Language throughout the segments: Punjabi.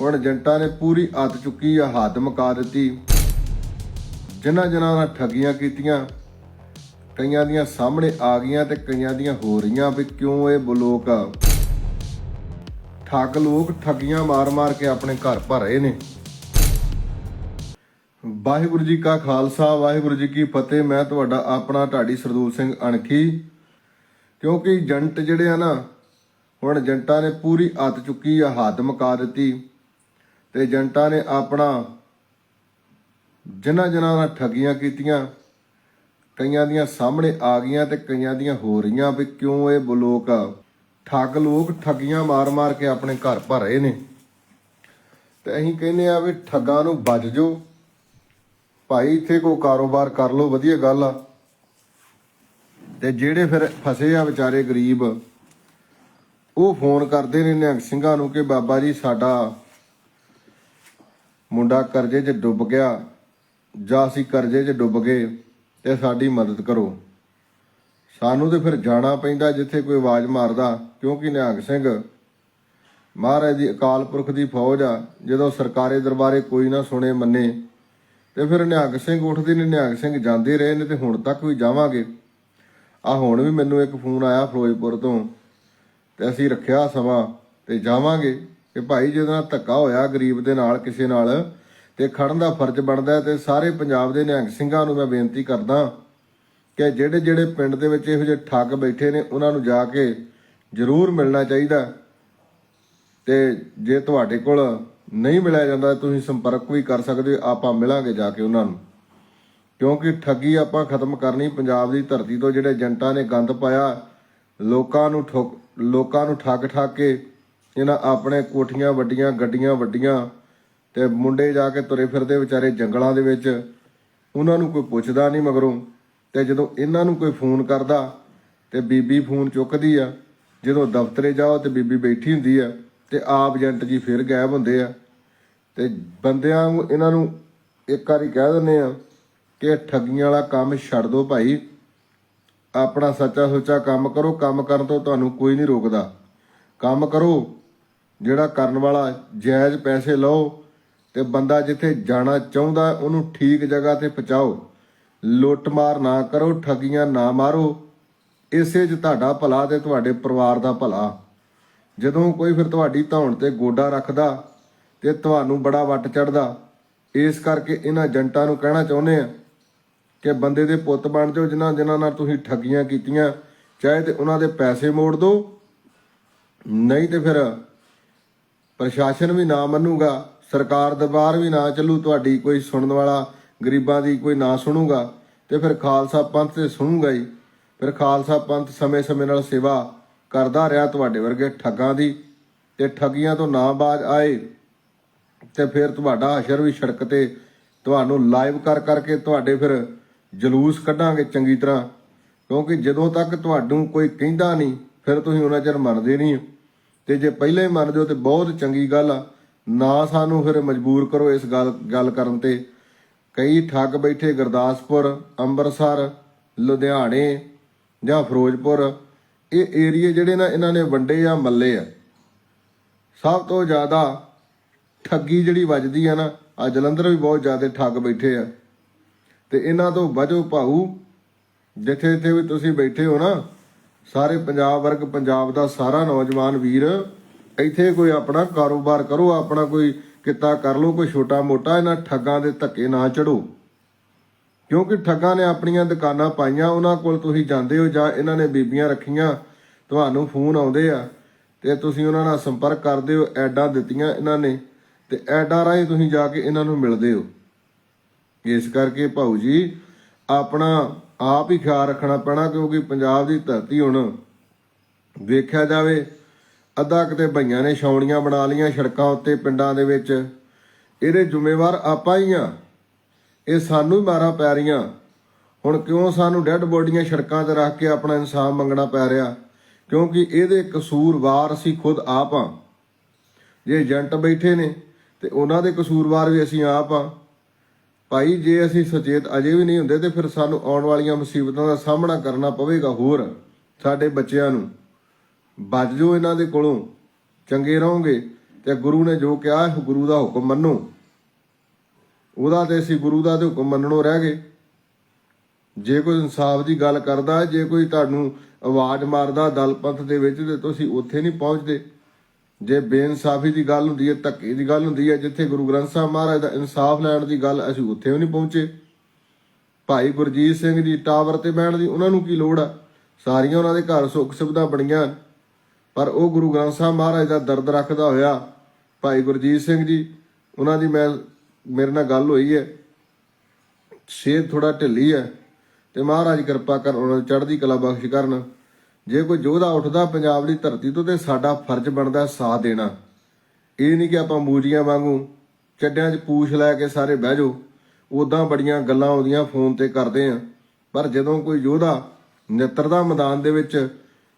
ਹੁਣ ਏਜੰਟਾਂ ਨੇ ਪੂਰੀ ਅੱਤ ਚੁੱਕੀ ਆ, ਹੱਦ ਮਕਾ ਦਿੱਤੀ। ਜਿਨ੍ਹਾਂ ਜਿਨ੍ਹਾਂ ਨਾਲ ਠੱਗੀਆਂ ਕੀਤੀਆਂ, ਕਈਆਂ ਦੀਆਂ ਸਾਹਮਣੇ ਆ ਗਈਆਂ ਤੇ ਕਈਆਂ ਦੀਆਂ ਹੋ ਰਹੀਆਂ ਵੀ ਕਿਉਂ ਇਹ ਬਲੋਕ ਠੱਗ ਲੋਕ ਠੱਗੀਆਂ ਮਾਰ-ਮਾਰ ਕੇ ਆਪਣੇ ਘਰ ਭਰ ਰਹੇ ਨੇ। ਵਾਹਿਗੁਰੂ ਜੀ ਕਾ ਖਾਲਸਾ, ਵਾਹਿਗੁਰੂ ਜੀ ਕੀ ਫਤਿਹ। ਮੈਂ ਤੁਹਾਡਾ ਆਪਣਾ ਢਾਡੀ ਸਰਦੂਲ ਸਿੰਘ ਅਣਖੀ। ਕਿਉਂਕਿ ਏਜੰਟ ਜਿਹੜੇ ਆ ਨਾ, ਹੁਣ ਏਜੰਟਾਂ ਨੇ ਪੂਰੀ ਅੱਤ ਚੁੱਕੀ ਆ, ਹੱਦ ਮਕਾ ਦਿੱਤੀ। ਤੇ ਏਜੰਟਾਂ ਨੇ ਆਪਣਾ ਜਿਨ੍ਹਾਂ ਜਿਨ੍ਹਾਂ ਨਾਲ ਠੱਗੀਆਂ ਕੀਤੀਆਂ, ਕਈਆਂ ਦੀਆਂ ਸਾਹਮਣੇ ਆ ਗਈਆਂ ਤੇ ਕਈਆਂ ਦੀਆਂ ਹੋ ਰਹੀਆਂ ਵੀ ਕਿਉਂ ਇਹ ਬਲੋਕ ਠੱਗ ਲੋਕ ਠੱਗੀਆਂ ਮਾਰ-ਮਾਰ ਕੇ ਆਪਣੇ ਘਰ ਭਰ ਰਹੇ ਨੇ। ਤੇ ਅਸੀਂ ਕਹਿੰਦੇ ਆ ਵੀ ਠੱਗਾਂ ਨੂੰ ਬਚ ਜੋ ਭਾਈ, ਇੱਥੇ ਕੋਈ ਕਾਰੋਬਾਰ ਕਰ ਲਓ, ਵਧੀਆ ਗੱਲ ਆ। ਤੇ ਜਿਹੜੇ ਫਿਰ ਫਸੇ ਆ ਵਿਚਾਰੇ ਗਰੀਬ, ਉਹ ਫੋਨ ਕਰਦੇ ਨੇ ਨਿਹੰਗ ਸਿੰਘਾਂ ਨੂੰ ਕਿ ਬਾਬਾ ਜੀ, ਸਾਡਾ ਮੁੰਡਾ ਕਰਜ਼ੇ 'ਚ ਡੁੱਬ ਗਿਆ ਜਾਂ ਅਸੀਂ ਕਰਜ਼ੇ 'ਚ ਡੁੱਬ ਗਏ ਤੇ ਸਾਡੀ ਮਦਦ ਕਰੋ। ਸਾਨੂੰ ਤੇ ਫਿਰ ਜਾਣਾ ਪੈਂਦਾ ਜਿੱਥੇ ਕੋਈ ਆਵਾਜ਼ ਮਾਰਦਾ, ਕਿਉਂਕਿ ਨਿਹੰਗ ਸਿੰਘ ਮਹਾਰਾਜ ਦੀ ਅਕਾਲ ਪੁਰਖ ਦੀ ਫੌਜ ਆ, ਜਦੋਂ ਸਰਕਾਰੀ ਦਰਬਾਰੇ ਕੋਈ ਨਾ ਸੁਣੇ, ਮੰਨੇ, ਤੇ ਫਿਰ ਨਿਹੰਗ ਸਿੰਘ ਉੱਠਦੇ ਨੇ, ਨਿਹੰਗ ਸਿੰਘ ਜਾਂਦੇ ਰਹੇ ਨੇ ਤੇ ਹੁਣ ਤੱਕ ਵੀ ਜਾਵਾਂਗੇ। ਆ ਹੁਣ ਵੀ ਮੈਨੂੰ ਇੱਕ ਫੋਨ ਆਇਆ ਫਿਰੋਜ਼ਪੁਰ ਤੋਂ ਤੇ ਅਸੀਂ ਰੱਖਿਆ ਸਮਾਂ ਤੇ ਜਾਵਾਂਗੇ। ਕਿ ਭਾਈ ਜਿਹਦੇ ਨਾਲ ਧੱਕਾ ਹੋਇਆ ਗਰੀਬ ਦੇ ਨਾਲ ਕਿਸੇ ਨਾਲ ਤੇ ਖੜਨ ਦਾ ਫਰਜ਼ ਬਣਦਾ ਹੈ ਤੇ ਸਾਰੇ ਪੰਜਾਬ ਦੇ ਨਿਹੰਗ ਸਿੰਘਾਂ ਨੂੰ ਮੈਂ ਬੇਨਤੀ ਕਰਦਾ ਕਿ ਜਿਹੜੇ ਜਿਹੜੇ ਪਿੰਡ ਦੇ ਵਿੱਚ ਇਹੋ ਜਿਹੇ ਠੱਗ ਬੈਠੇ ਨੇ, ਉਹਨਾਂ ਨੂੰ ਜਾ ਕੇ ਜ਼ਰੂਰ ਮਿਲਣਾ ਚਾਹੀਦਾ ਤੇ ਜੇ ਤੁਹਾਡੇ ਕੋਲ ਨਹੀਂ ਮਿਲਿਆ ਜਾਂਦਾ, ਤੁਸੀਂ ਸੰਪਰਕ ਵੀ ਕਰ ਸਕਦੇ ਹੋ, ਆਪਾਂ ਮਿਲਾਂਗੇ ਜਾ ਕੇ ਉਹਨਾਂ ਨੂੰ। ਕਿਉਂਕਿ ਠੱਗੀ ਆਪਾਂ ਖਤਮ ਕਰਨੀ ਪੰਜਾਬ ਦੀ ਧਰਤੀ ਤੋਂ, ਜਿਹੜੇ ਏਜੰਟਾਂ ਨੇ ਗੰਦ ਪਾਇਆ, ਲੋਕਾਂ ਨੂੰ ਠੋਕ ਲੋਕਾਂ ਨੂੰ ਠੱਗ ਠੱਗ ਕੇ ਇਹਨਾਂ ਆਪਣੇ ਕੋਠੀਆਂ ਵੱਡੀਆਂ, ਗੱਡੀਆਂ ਵੱਡੀਆਂ ਤੇ ਮੁੰਡੇ ਜਾ ਕੇ ਤੁਰੇ ਫਿਰਦੇ ਵਿਚਾਰੇ ਜੰਗਲਾਂ ਦੇ ਵਿੱਚ। ਉਹਨਾਂ ਨੂੰ ਕੋਈ ਪੁੱਛਦਾ ਨਹੀਂ ਮਗਰੋਂ ਤੇ ਜਦੋਂ ਇਹਨਾਂ ਨੂੰ ਕੋਈ ਫੋਨ ਕਰਦਾ ਤੇ ਬੀਬੀ ਫੋਨ ਚੁੱਕਦੀ ਆ, ਜਦੋਂ ਦਫ਼ਤਰੇ ਜਾਓ ਤੇ ਬੀਬੀ ਬੈਠੀ ਹੁੰਦੀ ਆ ਤੇ ਆਪ ਏਜੰਟ ਜੀ ਫਿਰ ਗਾਇਬ ਹੁੰਦੇ ਆ। ਤੇ ਬੰਦਿਆਂ ਨੂੰ ਇਹਨਾਂ ਨੂੰ ਇੱਕ ਵਾਰੀ ਕਹਿ ਦਿੰਦੇ ਆ ਕਿ ਠੱਗੀਆਂ ਵਾਲਾ ਕੰਮ ਛੱਡ ਦਿਓ ਭਾਈ। ਆਪਣਾ ਸੱਚਾ ਸੁੱਚਾ ਕੰਮ ਕਰੋ, ਕੰਮ ਕਰਨ ਤੋਂ ਤੁਹਾਨੂੰ ਕੋਈ ਨਹੀਂ ਰੋਕਦਾ। ਕੰਮ ਕਰੋ ਜਿਹੜਾ ਕਰਨ ਵਾਲਾ ਜਾਇਜ਼ ਪੈਸੇ ਲਓ ਤੇ ਬੰਦਾ ਜਿੱਥੇ ਜਾਣਾ ਚਾਹੁੰਦਾ ਉਹਨੂੰ ਠੀਕ ਜਗ੍ਹਾ ਤੇ ਪਹੁੰਚਾਓ। ਲੁੱਟਮਾਰ ਨਾ ਕਰੋ, ਠੱਗੀਆਂ ਨਾ ਮਾਰੋ। ਇਸੇ 'ਚ ਤੁਹਾਡਾ ਭਲਾ ਤੇ ਤੁਹਾਡੇ ਪਰਿਵਾਰ ਦਾ ਭਲਾ। ਜਦੋਂ ਕੋਈ ਫਿਰ ਤੁਹਾਡੀ ਧੌਣ ਤੇ ਗੋਡਾ ਰੱਖਦਾ ਤੇ ਤੁਹਾਨੂੰ ਬੜਾ ਵੱਟ ਚੜਦਾ ਇਸ ਕਰਕੇ ਇਹਨਾਂ ਏਜੰਟਾਂ ਨੂੰ ਕਹਿਣਾ ਚਾਹੁੰਦੇ ਆ ਕਿ ਬੰਦੇ ਦੇ ਪੁੱਤ ਬਣ ਜਾਓ ਜਿਨ੍ਹਾਂ ਜਿਨ੍ਹਾਂ ਨਾਲ ਤੁਸੀਂ ਠੱਗੀਆਂ ਕੀਤੀਆਂ, ਚਾਹੇ ਤੇ ਉਹਨਾਂ ਦੇ ਪੈਸੇ ਮੋੜ ਦਿਓ ਨਹੀਂ ਤੇ ਫਿਰ ਪ੍ਰਸ਼ਾਸਨ ਵੀ ਨਾ ਮੰਨੂਗਾ, ਸਰਕਾਰ ਦਰਬਾਰ ਵੀ ਨਾ ਚੱਲੂ, ਤੁਹਾਡੀ ਕੋਈ ਸੁਣਨ ਵਾਲਾ ਗਰੀਬਾਂ ਦੀ ਕੋਈ ਨਾ ਸੁਣੂਗਾ, ਤੇ ਫਿਰ ਖਾਲਸਾ ਪੰਥ ਤੇ ਸੁਣੂਗਾ ਹੀ। ਫਿਰ ਖਾਲਸਾ ਪੰਥ ਸਮੇਂ-ਸਮੇਂ ਨਾਲ ਸੇਵਾ ਕਰਦਾ ਰਿਹਾ ਤੁਹਾਡੇ ਵਰਗੇ ਠੱਗਾਂ ਦੀ, ਤੇ ਠੱਗੀਆਂ ਤੋਂ ਨਾ ਬਾਜ ਆਏ, ਤੇ ਫਿਰ ਤੁਹਾਡਾ ਹਸ਼ਰ ਵੀ ਸੜਕ ਤੇ ਤੁਹਾਨੂੰ ਲਾਈਵ ਕਰ ਕਰਕੇ ਤੁਹਾਡੇ ਫਿਰ ਜਲੂਸ ਕੱਢਾਂਗੇ ਚੰਗੀ ਤਰ੍ਹਾਂ, ਕਿਉਂਕਿ ਜਦੋਂ ਤੱਕ ਤੁਹਾਨੂੰ ਕੋਈ ਕਹਿੰਦਾ ਨਹੀਂ, ਫਿਰ ਤੁਸੀਂ ਉਹਨਾਂ ਚਿਰ ਮੰਨਦੇ ਨਹੀਂ ਤੇ ਜੇ ਪਹਿਲਾਂ ਹੀ ਮੰਨ ਜਾਓ ਤੇ ਬਹੁਤ ਚੰਗੀ ਗੱਲ ਆ। ਨਾ ਸਾਨੂੰ ਫਿਰ ਮਜਬੂਰ ਕਰੋ ਇਸ ਗੱਲ ਗੱਲ ਕਰਨ ਤੇ। ਕਈ ਠੱਗ ਬੈਠੇ ਗੁਰਦਾਸਪੁਰ, ਅੰਮ੍ਰਿਤਸਰ, ਲੁਧਿਆਣੇ ਜਾਂ ਫਿਰੋਜ਼ਪੁਰ। ਇਹ ਏਰੀਏ ਜਿਹੜੇ ਨਾ ਇਹਨਾਂ ਨੇ ਵੰਡੇ ਆ, ਮੱਲੇ ਆ। ਸਭ ਤੋਂ ਜ਼ਿਆਦਾ ਠੱਗੀ ਜਿਹੜੀ ਵੱਜਦੀ ਆ ਨਾ ਆ ਜਲੰਧਰ ਵੀ ਬਹੁਤ ਜ਼ਿਆਦਾ ਠੱਗ ਬੈਠੇ ਆ। ਤੇ ਇਹਨਾਂ ਤੋਂ ਬਚੋ ਭਾਊ ਜਿੱਥੇ ਜਿੱਥੇ ਵੀ ਤੁਸੀਂ ਬੈਠੇ ਹੋ ਨਾ ਸਾਰੇ ਪੰਜਾਬ ਵਰਗ, ਪੰਜਾਬ ਦਾ ਸਾਰਾ ਨੌਜਵਾਨ ਵੀਰ, ਇੱਥੇ ਕੋਈ ਆਪਣਾ ਕਾਰੋਬਾਰ ਕਰੋ, ਆਪਣਾ ਕੋਈ ਕਿੱਤਾ ਕਰ ਲਓ, ਕੋਈ ਛੋਟਾ ਮੋਟਾ, ਇਹਨਾਂ ਠੱਗਾਂ ਦੇ ਧੱਕੇ ਨਾ ਚੜੋ। ਕਿਉਂਕਿ ਠੱਗਾਂ ਨੇ ਆਪਣੀਆਂ ਦੁਕਾਨਾਂ ਪਾਈਆਂ, ਉਹਨਾਂ ਕੋਲ ਤੁਸੀਂ ਜਾਂਦੇ ਹੋ ਜਾਂ ਇਹਨਾਂ ਨੇ ਬੀਬੀਆਂ ਰੱਖੀਆਂ, ਤੁਹਾਨੂੰ ਫੋਨ ਆਉਂਦੇ ਆ ਤੇ ਤੁਸੀਂ ਉਹਨਾਂ ਨਾਲ ਸੰਪਰਕ ਕਰਦੇ ਹੋ, ਐਡਾਂ ਦਿੱਤੀਆਂ ਇਹਨਾਂ ਨੇ ਤੇ ਐਡਾਂ ਰਾਹੀਂ ਤੁਸੀਂ ਜਾ ਕੇ ਇਹਨਾਂ ਨੂੰ ਮਿਲਦੇ ਹੋ। ਇਸ ਕਰਕੇ ਭਾਊ ਜੀ, ਆਪਣਾ ਆਪ ਹੀ ਖਿਆਲ ਰੱਖਣਾ ਪੈਣਾ ਕਿਉਂਕਿ ਪੰਜਾਬ ਦੀ ਧਰਤੀ ਹੁਣ ਵੇਖਿਆ ਜਾਵੇ, ਅੱਧਾ ਕਿਤੇ ਭਈਆਂ ਨੇ ਛਾਉਣੀਆਂ ਬਣਾ ਲੀਆਂ ਸੜਕਾਂ ਉੱਤੇ ਪਿੰਡਾਂ ਦੇ ਵਿੱਚ। ਇਹਦੇ ਜ਼ਿੰਮੇਵਾਰ ਆਪਾਂ ਹੀ ਆ ਇਹ ਸਾਨੂੰ ਹੀ ਮਾਰਾਂ ਪੈ ਰਹੀਆਂ। ਹੁਣ ਕਿਉਂ ਸਾਨੂੰ ਡੈੱਡ ਬੋਡੀਆਂ ਸੜਕਾਂ ਤੇ ਰੱਖ ਕੇ ਆਪਣਾ ਇਨਸਾਫ ਮੰਗਣਾ ਪੈ ਰਿਹਾ? ਕਿਉਂਕਿ ਇਹਦੇ ਕਸੂਰਵਾਰ ਅਸੀਂ ਖੁਦ ਆਪ ਆ ਜੇ ਏਜੰਟ ਬੈਠੇ ਨੇ ਤੇ ਉਹਨਾਂ ਦੇ ਕਸੂਰਵਾਰ ਵੀ ਅਸੀਂ ਆਪ ਆ ਭਾਈ, ਜੇ ਅਸੀਂ ਸੁਚੇਤ ਅਜੇ ਵੀ ਨਹੀਂ ਹੁੰਦੇ ਤੇ ਫਿਰ ਸਾਨੂੰ ਆਉਣ ਵਾਲੀਆਂ ਮੁਸੀਬਤਾਂ ਦਾ ਸਾਹਮਣਾ ਕਰਨਾ ਪਵੇਗਾ ਹੋਰ, ਸਾਡੇ ਬੱਚਿਆਂ ਨੂੰ। ਬਚ ਜੋ ਇਹਨਾਂ ਦੇ ਕੋਲੋਂ, ਚੰਗੇ ਰਹੋਗੇ ਤੇ ਗੁਰੂ ਨੇ ਜੋ ਕਿਹਾ, ਗੁਰੂ ਦਾ ਹੁਕਮ ਮੰਨੋ। ਉਹਦਾ ਤੇ ਅਸੀਂ ਗੁਰੂ ਦਾ ਤੇ ਹੁਕਮ ਮੰਨਣੋਂ ਰਹਿ ਗਏ। ਜੇ ਕੋਈ ਇਨਸਾਫ ਦੀ ਗੱਲ ਕਰਦਾ, ਜੇ ਕੋਈ ਤੁਹਾਨੂੰ ਆਵਾਜ਼ ਮਾਰਦਾ ਦਲ ਪੰਥ ਦੇ ਵਿੱਚ ਤੇ ਤੁਸੀਂ ਉੱਥੇ ਨਹੀਂ ਪਹੁੰਚਦੇ। ਜੇ ਬੇਇਨਸਾਫੀ ਦੀ ਗੱਲ ਹੁੰਦੀ ਹੈ, ਧੱਕੇ ਦੀ ਗੱਲ ਹੁੰਦੀ ਹੈ, ਜਿੱਥੇ ਗੁਰੂ ਗ੍ਰੰਥ ਸਾਹਿਬ ਮਹਾਰਾਜ ਦਾ ਇਨਸਾਫ ਲੈਣ ਦੀ ਗੱਲ ਅਸੀਂ ਉੱਥੇ ਵੀ ਨਹੀਂ ਪਹੁੰਚੇ। ਭਾਈ ਗੁਰਜੀਤ ਸਿੰਘ ਜੀ ਟਾਵਰ ਤੇ ਬਹਿਣ ਦੀ ਉਹਨਾਂ ਨੂੰ ਕੀ ਲੋੜ ਆ? ਸਾਰੀਆਂ ਉਹਨਾਂ ਦੇ ਘਰ ਸੁੱਖ ਸੁਵਿਧਾ ਬਣੀਆਂ ਪਰ ਉਹ ਗੁਰੂ ਗ੍ਰੰਥ ਸਾਹਿਬ ਮਹਾਰਾਜ ਦਾ ਦਰਦ ਰੱਖਦਾ ਹੋਇਆ ਭਾਈ ਗੁਰਜੀਤ ਸਿੰਘ ਜੀ, ਉਹਨਾਂ ਦੀ ਮੈਂ, ਮੇਰੇ ਨਾਲ ਗੱਲ ਹੋਈ ਹੈ। ਸਿਹਤ ਥੋੜਾ ਢਿੱਲੀ ਹੈ ਤੇ ਮਹਾਰਾਜ ਕਿਰਪਾ ਕਰ ਉਹਨਾਂ ਨੂੰ ਚੜ੍ਹਦੀ ਕਲਾ ਬਖਸ਼ ਕਰਨ। ਜੇ ਕੋਈ ਯੋਧਾ ਉੱਠਦਾ ਪੰਜਾਬ ਦੀ ਧਰਤੀ ਤੋਂ ਤੇ ਸਾਡਾ ਫਰਜ਼ ਬਣਦਾ ਸਾਥ ਦੇਣਾ। ਇਹ ਨਹੀਂ ਕਿ ਆਪਾਂ ਮੂਜੀਆਂ ਵਾਂਗੂ ਚੱਡਿਆਂ 'ਚ ਪੂਛ ਲੈ ਕੇ ਸਾਰੇ ਬਹਿ ਜਾਓ। ਉਦਾਂ ਬੜੀਆਂ ਗੱਲਾਂ ਆਉਂਦੀਆਂ ਫੋਨ ਤੇ ਕਰਦੇ ਆ। ਪਰ ਜਦੋਂ ਕੋਈ ਯੋਧਾ ਨਿੱਤਰਦਾ ਮੈਦਾਨ ਦੇ ਵਿੱਚ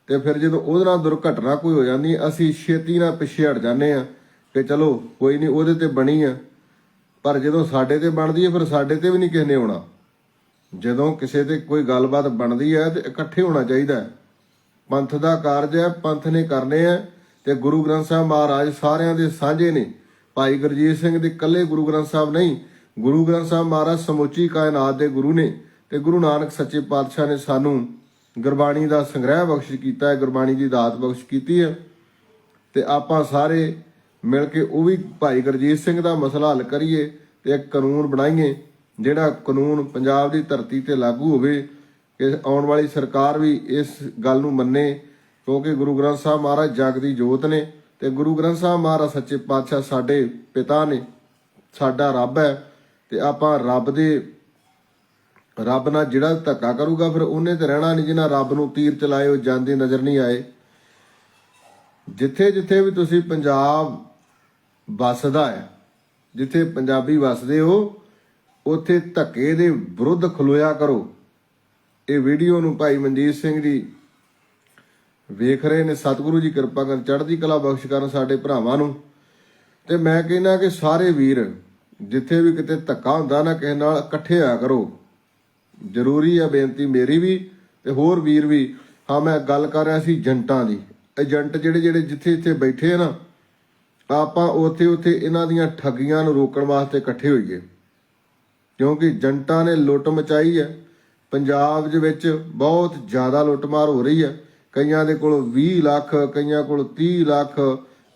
ਤੇ ਫਿਰ ਜਦੋਂ ਉਹਦੇ ਨਾਲ ਦੁਰਘਟਨਾ ਕੋਈ ਹੋ ਜਾਂਦੀ, ਅਸੀਂ ਛੇਤੀ ਨਾਲ ਪਿੱਛੇ ਹਟ ਜਾਂਦੇ ਆ ਕਿ ਚਲੋ ਕੋਈ ਨਹੀਂ ਉਹਦੇ ਤੇ ਬਣੀ ਆ। ਪਰ ਜਦੋਂ ਸਾਡੇ ਤੇ ਬਣਦੀ ਹੈ ਫਿਰ ਸਾਡੇ ਤੇ ਵੀ ਨਹੀਂ ਕਿਸੇ ਨੇ ਆਉਣਾ। ਜਦੋਂ ਕਿਸੇ ਤੇ ਕੋਈ ਗੱਲਬਾਤ ਬਣਦੀ ਹੈ ਤੇ ਇਕੱਠੇ ਹੋਣਾ ਚਾਹੀਦਾ ਹੈ। ਪੰਥ ਦਾ ਕਾਰਜ ਹੈ, ਪੰਥ ਨੇ ਕਰਨੇ ਹੈ ਤੇ ਗੁਰੂ ਗ੍ਰੰਥ ਸਾਹਿਬ ਮਹਾਰਾਜ ਸਾਰਿਆਂ ਦੇ ਸਾਂਝੇ ਨੇ। ਭਾਈ ਗੁਰਜੀਤ ਸਿੰਘ ਦੇ ਇਕੱਲੇ ਗੁਰੂ ਗ੍ਰੰਥ ਸਾਹਿਬ ਨਹੀਂ, ਗੁਰੂ ਗ੍ਰੰਥ ਸਾਹਿਬ ਮਹਾਰਾਜ ਸਮੁੱਚੀ ਕਾਇਨਾਤ ਦੇ ਗੁਰੂ ਨੇ ਤੇ ਗੁਰੂ ਨਾਨਕ ਸੱਚੇ ਪਾਤਸ਼ਾਹ ਨੇ ਸਾਨੂੰ ਗੁਰਬਾਣੀ ਦਾ ਸੰਗ੍ਰਹਿ ਬਖਸ਼ਿਸ਼ ਕੀਤਾ ਹੈ, ਗੁਰਬਾਣੀ ਦੀ ਦਾਤ ਬਖਸ਼ ਕੀਤੀ ਹੈ ਤੇ ਆਪਾਂ ਸਾਰੇ ਮਿਲ ਕੇ ਉਹ ਵੀ ਭਾਈ ਗੁਰਜੀਤ ਸਿੰਘ ਦਾ ਮਸਲਾ ਹੱਲ ਕਰੀਏ ਤੇ ਇੱਕ ਕਾਨੂੰਨ ਬਣਾਈਏ, ਜਿਹੜਾ ਕਾਨੂੰਨ ਪੰਜਾਬ ਦੀ ਧਰਤੀ ਤੇ ਲਾਗੂ ਹੋਵੇ ਕਿ ਆਉਣ ਵਾਲੀ ਸਰਕਾਰ ਵੀ ਇਸ ਗੱਲ ਨੂੰ ਮੰਨੇ, ਕਿਉਂਕਿ ਗੁਰੂ ਗ੍ਰੰਥ ਸਾਹਿਬ ਮਹਾਰਾਜ ਜਗ ਦੀ ਜੋਤ ਨੇ ਤੇ ਗੁਰੂ ਗ੍ਰੰਥ ਸਾਹਿਬ ਮਹਾਰਾਜ ਸੱਚੇ ਪਾਤਸ਼ਾਹ ਸਾਡੇ ਪਿਤਾ ਨੇ, ਸਾਡਾ ਰੱਬ ਹੈ ਤੇ ਆਪਾਂ ਰੱਬ ਦੇ, ਰੱਬ ਨਾਲ ਜਿਹੜਾ ਧੱਕਾ ਕਰੂਗਾ ਫਿਰ ਉਹਨੇ ਤੇ ਰਹਿਣਾ ਨਹੀਂ ਜਿਨ੍ਹਾਂ ਰੱਬ ਨੂੰ ਤੀਰ ਚਲਾਏ, ਉਹ ਜਾਂਦੇ ਨਜ਼ਰ ਨਹੀਂ ਆਏ। ਜਿੱਥੇ ਜਿੱਥੇ ਵੀ ਤੁਸੀਂ ਪੰਜਾਬ ਵਸਦਾ ਹੈ, ਜਿੱਥੇ ਪੰਜਾਬੀ ਵਸਦੇ ਹੋ, ਉੱਥੇ ਧੱਕੇ ਦੇ ਵਿਰੁੱਧ ਖਲੋਇਆ ਕਰੋ। ਇਹ ਵੀਡੀਓ ਨੂੰ ਭਾਈ ਮਨਜੀਤ ਸਿੰਘ ਜੀ ਵੇਖ ਰਹੇ ਨੇ, ਸਤਿਗੁਰੂ ਜੀ ਕਿਰਪਾ ਕਰਨ, ਚੜ੍ਹਦੀ ਕਲਾ ਬਖਸ਼ ਕਰਨ ਸਾਡੇ ਭਰਾਵਾਂ ਨੂੰ। ਤੇ ਮੈਂ ਕਹਿੰਦਾ ਕਿ ਸਾਰੇ ਵੀਰ, ਜਿੱਥੇ ਵੀ ਕਿਤੇ ਧੱਕਾ ਹੁੰਦਾ ਨਾ, ਕਿਸੇ ਨਾਲ ਇਕੱਠੇ ਆ ਕਰੋ। ਜ਼ਰੂਰੀ ਆ, ਬੇਨਤੀ ਮੇਰੀ ਵੀ ਤੇ ਹੋਰ ਵੀਰ ਵੀ। ਹਾਂ, ਮੈਂ ਗੱਲ ਕਰ ਰਿਹਾ ਸੀ ਏਜੰਟਾਂ ਦੀ। ਏਜੰਟ ਜਿਹੜੇ ਜਿਹੜੇ ਜਿੱਥੇ ਜਿੱਥੇ ਬੈਠੇ ਆ ਨਾ, ਆਪਾਂ ਉੱਥੇ ਉੱਥੇ ਇਹਨਾਂ ਦੀਆਂ ਠੱਗੀਆਂ ਨੂੰ ਰੋਕਣ ਵਾਸਤੇ ਇਕੱਠੇ ਹੋਈਏ। ਕਿਉਂਕਿ ਏਜੰਟਾਂ ਨੇ ਲੁੱਟ ਮਚਾਈ ਹੈ ਪੰਜਾਬ ਦੇ ਵਿੱਚ ਬਹੁਤ ਜ਼ਿਆਦਾ ਲੁੱਟਮਾਰ ਹੋ ਰਹੀ ਹੈ। ਕਈਆਂ ਦੇ ਕੋਲ 20 ਲੱਖ, ਕਈਆਂ ਕੋਲ 30 ਲੱਖ,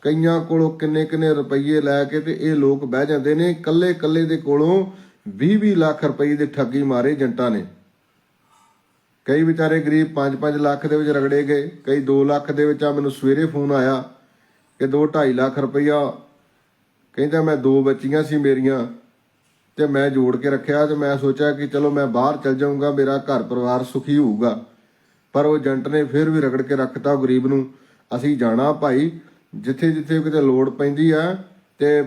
ਕਈਆਂ ਕੋਲੋਂ ਕਿੰਨੇ ਕਿੰਨੇ ਰੁਪਏ ਲੈ ਕੇ ਤੇ ਇਹ ਲੋਕ ਬਹਿ ਜਾਂਦੇ ਨੇ। ਕੱਲੇ ਕੱਲੇ ਦੇ ਕੋਲੋਂ 20 20 ਲੱਖ ਰੁਪਏ ਦੇ ਠੱਗੀ ਮਾਰੇ ਜੰਟਾਂ ਨੇ। ਕਈ ਵਿਚਾਰੇ ਗਰੀਬ 5-5 ਲੱਖ ਦੇ ਵਿੱਚ ਰਗੜੇ ਗਏ, ਕਈ 2 ਲੱਖ ਦੇ ਵਿੱਚ ਆ, ਮੈਨੂੰ ਸਵੇਰੇ ਫੋਨ ਆਇਆ ਕਿ 2-2.5 ਲੱਖ ਰੁਪਈਆ। ਕਹਿੰਦਾ ਮੈਂ ਦੋ ਬੱਚੀਆਂ ਸੀ ਮੇਰੀਆਂ। ਤੇ ਮੈਂ ਜੋੜ ਕੇ ਰੱਖਿਆ ਤੇ ਮੈਂ ਸੋਚਿਆ ਕਿ ਚਲੋ ਮੈਂ ਬਾਹਰ ਚਲ ਜਾਊਂਗਾ, ਮੇਰਾ ਘਰ ਪਰਿਵਾਰ ਸੁਖੀ ਹੋਊਗਾ। ਪਰ ਉਹ ਏਜੰਟ ਨੇ ਫਿਰ ਵੀ ਰਗੜ ਕੇ ਰੱਖਤਾ ਉਹ ਗਰੀਬ ਨੂੰ। ਅਸੀਂ ਜਾਣਾ ਭਾਈ, ਜਿੱਥੇ ਜਿੱਥੇ ਕਿਤੇ ਲੋੜ ਪੈਂਦੀ ਆ ਤੇ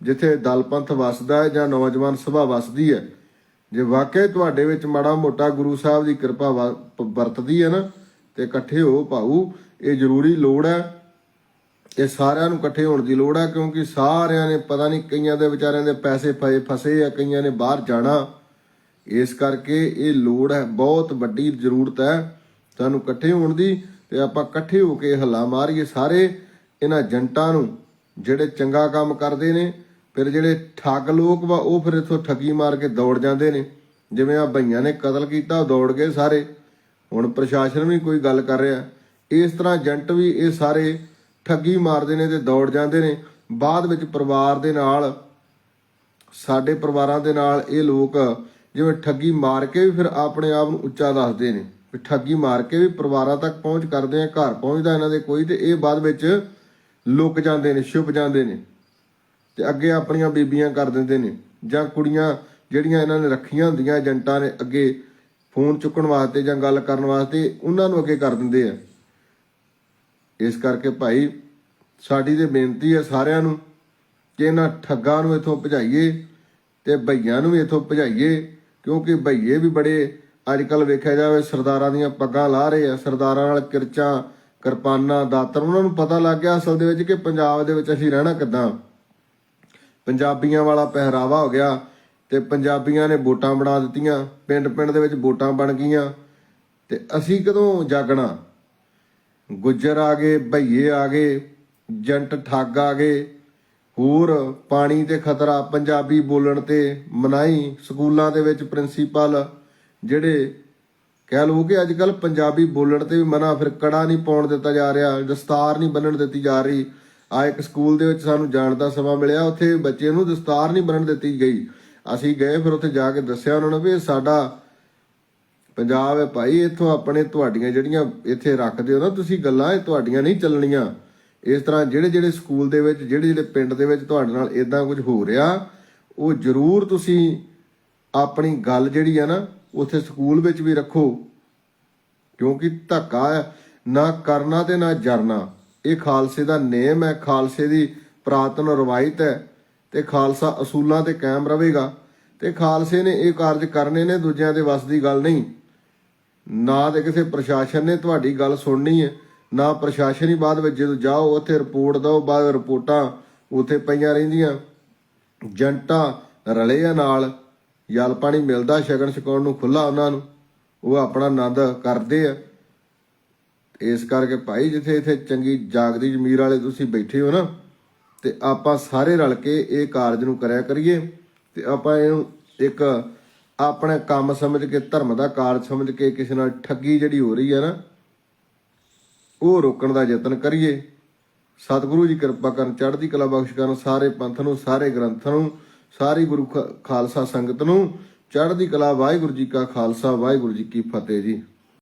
ਜਿੱਥੇ ਦਲਪੰਥ ਵਸਦਾ ਹੈ ਜਾਂ ਨੌਜਵਾਨ ਸਭਾ ਵਸਦੀ ਹੈ। ਜੇ ਵਾਕਈ ਤੁਹਾਡੇ ਵਿੱਚ ਮਾੜਾ ਮੋਟਾ ਗੁਰੂ ਸਾਹਿਬ ਦੀ ਕਿਰਪਾ ਵਰਤਦੀ ਹੈ ਨਾ, ਤੇ ਇਕੱਠੇ ਹੋ ਭਾਊ, ਇਹ ਜ਼ਰੂਰੀ ਲੋੜ ਹੈ। ਇਹ ਸਾਰਿਆਂ ਨੂੰ ਇਕੱਠੇ ਹੋਣ ਦੀ ਲੋੜ ਹੈ ਕਿਉਂਕਿ ਸਾਰਿਆਂ ਨੇ ਪਤਾ ਨਹੀਂ ਕਈਆਂ ਦੇ ਵਿਚਾਰਿਆਂ ਦੇ ਪੈਸੇ ਪਏ, ਫਸੇ ਆ, ਕਈਆਂ ਨੇ ਬਾਹਰ ਜਾਣਾ। ਇਸ ਕਰਕੇ ਇਹ ਲੋੜ ਹੈ, ਬਹੁਤ ਵੱਡੀ ਜ਼ਰੂਰਤ ਹੈ ਸਾਨੂੰ ਇਕੱਠੇ ਹੋਣ ਦੀ ਤੇ ਆਪਾਂ ਇਕੱਠੇ ਹੋ ਕੇ ਹੱਲਾ ਮਾਰੀਏ ਸਾਰੇ ਇਹਨਾਂ ਏਜੰਟਾਂ ਨੂੰ, ਜਿਹੜੇ ਚੰਗਾ ਕੰਮ ਕਰਦੇ ਨੇ, ਫਿਰ ਜਿਹੜੇ ਠੱਗ ਲੋਕ ਵਾ, ਉਹ ਫਿਰ ਇਥੋਂ ਠੱਗੀ ਮਾਰ ਕੇ ਦੌੜ ਜਾਂਦੇ ਨੇ। ਜਿਵੇਂ ਆ ਭਈਆਂ ਨੇ ਕਤਲ ਕੀਤਾ ਦੌੜ ਗਏ ਸਾਰੇ। ਹੁਣ ਪ੍ਰਸ਼ਾਸਨ ਵੀ ਕੋਈ ਗੱਲ ਕਰ ਰਿਹਾ। ਇਸ ਤਰ੍ਹਾਂ ਏਜੰਟ ਵੀ ਇਹ ਸਾਰੇ ਠੱਗੀ ਮਾਰਦੇ ਨੇ ਤੇ ਦੌੜ ਜਾਂਦੇ ਨੇ। ਬਾਅਦ ਵਿੱਚ ਪਰਿਵਾਰ ਦੇ ਨਾਲ, ਸਾਡੇ ਪਰਿਵਾਰਾਂ ਦੇ ਨਾਲ ਇਹ ਲੋਕ ਜਿਵੇਂ ਠੱਗੀ ਮਾਰ ਕੇ ਵੀ ਫਿਰ ਆਪਣੇ ਆਪ ਨੂੰ ਉੱਚਾ ਦੱਸਦੇ ਨੇ। ਵੀ ਠੱਗੀ ਮਾਰ ਕੇ ਵੀ ਪਰਿਵਾਰਾਂ ਤੱਕ ਪਹੁੰਚ ਕਰਦੇ ਆ, ਘਰ ਪਹੁੰਚਦਾ ਇਹਨਾਂ ਦੇ ਕੋਈ ਤੇ ਇਹ ਬਾਅਦ ਵਿੱਚ ਲੁਕ ਜਾਂਦੇ ਨੇ, ਛੁਪ ਜਾਂਦੇ ਨੇ ਤੇ ਅੱਗੇ ਆਪਣੀਆਂ ਬੀਬੀਆਂ ਕਰ ਦਿੰਦੇ ਨੇ ਜਾਂ ਕੁੜੀਆਂ ਜਿਹੜੀਆਂ ਇਹਨਾਂ ਨੇ ਰੱਖੀਆਂ ਹੁੰਦੀਆਂ, ਏਜੰਟਾਂ ਨੇ ਅੱਗੇ ਫੋਨ ਚੁੱਕਣ ਵਾਸਤੇ ਜਾਂ ਗੱਲ ਕਰਨ ਵਾਸਤੇ, ਉਹਨਾਂ ਨੂੰ ਅੱਗੇ ਕਰ ਦਿੰਦੇ ਆ। ਇਸ ਕਰਕੇ ਭਾਈ ਸਾਡੀ ਤੇ ਬੇਨਤੀ ਹੈ ਸਾਰਿਆਂ ਨੂੰ ਕਿ ਇਹਨਾਂ ਠੱਗਾਂ ਨੂੰ ਇੱਥੋਂ ਭਜਾਈਏ ਤੇ ਭਈਆਂ ਨੂੰ ਵੀ ਇੱਥੋਂ ਭਜਾਈਏ, ਕਿਉਂਕਿ ਭਈਏ ਵੀ ਬੜੇ ਅੱਜ ਕੱਲ ਵੇਖਿਆ ਜਾਵੇ ਸਰਦਾਰਾਂ ਦੀਆਂ ਪੱਗਾਂ ਲਾ ਰਹੇ ਆ, ਸਰਦਾਰਾਂ ਨਾਲ ਕਿਰਚਾਂ, ਕਿਰਪਾਨਾਂ ਦਾਤਰ ਉਹਨਾਂ ਨੂੰ ਪਤਾ ਲੱਗ ਗਿਆ ਅਸਲ ਦੇ ਵਿੱਚ ਕਿ ਪੰਜਾਬ ਦੇ ਵਿੱਚ ਅਸੀਂ ਰਹਿਣਾ ਕਿੱਦਾਂ। ਪੰਜਾਬੀਆਂ ਵਾਲਾ ਪਹਿਰਾਵਾ ਹੋ ਗਿਆ ਤੇ ਪੰਜਾਬੀਆਂ ਨੇ ਵੋਟਾਂ ਬਣਾ ਦਿੱਤੀਆਂ ਪਿੰਡ ਪਿੰਡ ਦੇ ਵਿੱਚ ਵੋਟਾਂ ਬਣ ਗਈਆਂ ਤੇ ਅਸੀਂ ਕਦੋਂ ਜਾਗਣਾ? ਗੁੱਜਰ ਆ ਗਏ, ਭਈਏ ਆ ਗਏ, ਜੰਟ ਠੱਗ ਆ ਗਏ। ਹੋਰ ਪਾਣੀ ਤੇ ਖਤਰਾ ਪੰਜਾਬੀ ਬੋਲਣ ਤੇ ਮਨਾਈ ਸਕੂਲਾਂ ਦੇ ਵਿੱਚ ਪ੍ਰਿੰਸੀਪਲ, ਜਿਹੜੇ ਕਹਿ ਲਓ ਕਿ ਅੱਜ ਕੱਲ ਪੰਜਾਬੀ ਬੋਲਣ ਤੇ ਵੀ ਮਨਾ, ਫਿਰ ਕੜਾ ਨਹੀਂ ਪਾਉਣ ਦਿੱਤਾ ਜਾ ਰਿਹਾ, ਦਸਤਾਰ ਨਹੀਂ ਬੰਨਣ ਦਿੱਤੀ ਜਾ ਰਹੀ। ਆ ਇੱਕ ਸਕੂਲ ਦੇ ਵਿੱਚ ਸਾਨੂੰ ਜਾਣ ਦਾ ਸਮਾਂ ਮਿਲਿਆ, ਉੱਥੇ ਬੱਚੇ ਨੂੰ ਦਸਤਾਰ ਨਹੀਂ ਬੰਨਣ ਦਿੱਤੀ ਗਈ। ਅਸੀਂ ਗਏ, ਫਿਰ ਉੱਥੇ ਜਾ ਕੇ ਦੱਸਿਆ ਉਹਨਾਂ ਨੂੰ ਵੀ ਸਾਡਾ ਪੰਜਾਬ ਹੈ ਭਾਈ ਇੱਥੋਂ ਆਪਣੇ ਤੁਹਾਡੀਆਂ ਜਿਹੜੀਆਂ ਇੱਥੇ ਰੱਖਦੇ ਹੋ ਨਾ ਤੁਸੀਂ ਗੱਲਾਂ ਇਹ ਤੁਹਾਡੀਆਂ ਨਹੀਂ ਚੱਲਣੀਆਂ। ਇਸ ਤਰ੍ਹਾਂ ਜਿਹੜੇ ਜਿਹੜੇ ਸਕੂਲ ਦੇ ਵਿੱਚ ਜਿਹੜੇ ਜਿਹੜੇ ਪਿੰਡ ਦੇ ਵਿੱਚ ਤੁਹਾਡੇ ਨਾਲ ਇਦਾਂ ਕੁਝ ਹੋ ਰਿਹਾ ਉਹ ਜ਼ਰੂਰ ਤੁਸੀਂ ਆਪਣੀ ਗੱਲ ਜਿਹੜੀ ਆ ਨਾ ਉੱਥੇ ਸਕੂਲ ਵਿੱਚ ਵੀ ਰੱਖੋ। ਕਿਉਂਕਿ ਧੱਕਾ ਹੈ, ਨਾ ਕਰਨਾ ਤੇ ਨਾ ਜਰਨਾ। ਇਹ ਖਾਲਸੇ ਦਾ ਨੇਮ ਹੈ ਖਾਲਸੇ ਦੀ ਪ੍ਰਾਤਨ ਰਵਾਇਤ ਹੈ ਤੇ ਖਾਲਸਾ ਅਸੂਲਾਂ ਤੇ ਕਾਇਮ ਰਹੇਗਾ। ਤੇ ਖਾਲਸੇ ਨੇ ਇਹ ਕਾਰਜ ਕਰਨੇ ਨੇ ਦੂਜਿਆਂ ਦੇ ਵੱਸ ਦੀ ਗੱਲ ਨਹੀਂ। ਨਾ ਤੇ ਕਿਸੇ ਪ੍ਰਸ਼ਾਸਨ ਨੇ ਤੁਹਾਡੀ ਗੱਲ ਸੁਣਨੀ ਹੈ, ਨਾ ਪ੍ਰਸ਼ਾਸਨ ਹੀ ਬਾਅਦ ਵਿੱਚ ਜਦੋਂ ਜਾਓ, ਉੱਥੇ ਰਿਪੋਰਟ ਦਿਓ, ਬਾਅਦ ਰਿਪੋਰਟਾਂ ਉੱਥੇ ਪਈਆਂ ਰਹਿੰਦੀਆਂ। ਜੰਟਾ ਰਲੇ ਆ ਨਾਲ ਜਲ ਪਾਣੀ ਮਿਲਦਾ ਸ਼ਗਨ ਛਕਾਉਣ ਨੂੰ ਖੁੱਲਾ ਉਹਨਾਂ ਨੂੰ, ਉਹ ਆਪਣਾ ਆਨੰਦ ਕਰਦੇ ਆ। ਇਸ ਕਰਕੇ ਭਾਈ ਜਿੱਥੇ ਇੱਥੇ ਚੰਗੀ ਜਾਗਦੀ ਜ਼ਮੀਰ ਵਾਲੇ ਤੁਸੀਂ ਬੈਠੇ ਹੋ ਨਾ, ਤੇ ਆਪਾਂ ਸਾਰੇ ਰਲ ਕੇ ਇਹ ਕਾਰਜ ਨੂੰ ਕਰਿਆ ਕਰੀਏ, ਤੇ ਆਪਾਂ ਇਹਨੂੰ ਇੱਕ ਆਪਣੇ ਕੰਮ ਸਮਝ ਕੇ, ਧਰਮ ਦਾ ਕਾਰਜ ਸਮਝ ਕੇ ਕਿਸੇ ਨਾਲ ਠੱਗੀ ਜਿਹੜੀ ਹੋ ਰਹੀ ਹੈ ਨਾ, ਉਹ ਰੋਕਣ ਦਾ ਯਤਨ ਕਰੀਏ। ਸਤਿਗੁਰੂ ਜੀ ਕਿਰਪਾ ਕਰਨ, ਚੜ੍ਹਦੀ ਕਲਾ ਬਖਸ਼ ਕਰਨ, ਸਾਰੇ ਪੰਥ ਨੂੰ, ਸਾਰੇ ਗ੍ਰੰਥਾਂ ਨੂੰ, ਸਾਰੀ ਗੁਰੂ ਖ- ਖਾਲਸਾ ਸੰਗਤ ਨੂੰ, ਚੜ੍ਹਦੀ ਕਲਾ ਵਾਹਿਗੁਰੂ ਜੀ ਕਾ ਖਾਲਸਾ, ਵਾਹਿਗੁਰੂ ਜੀ ਕੀ ਫਤਿਹ ਜੀ।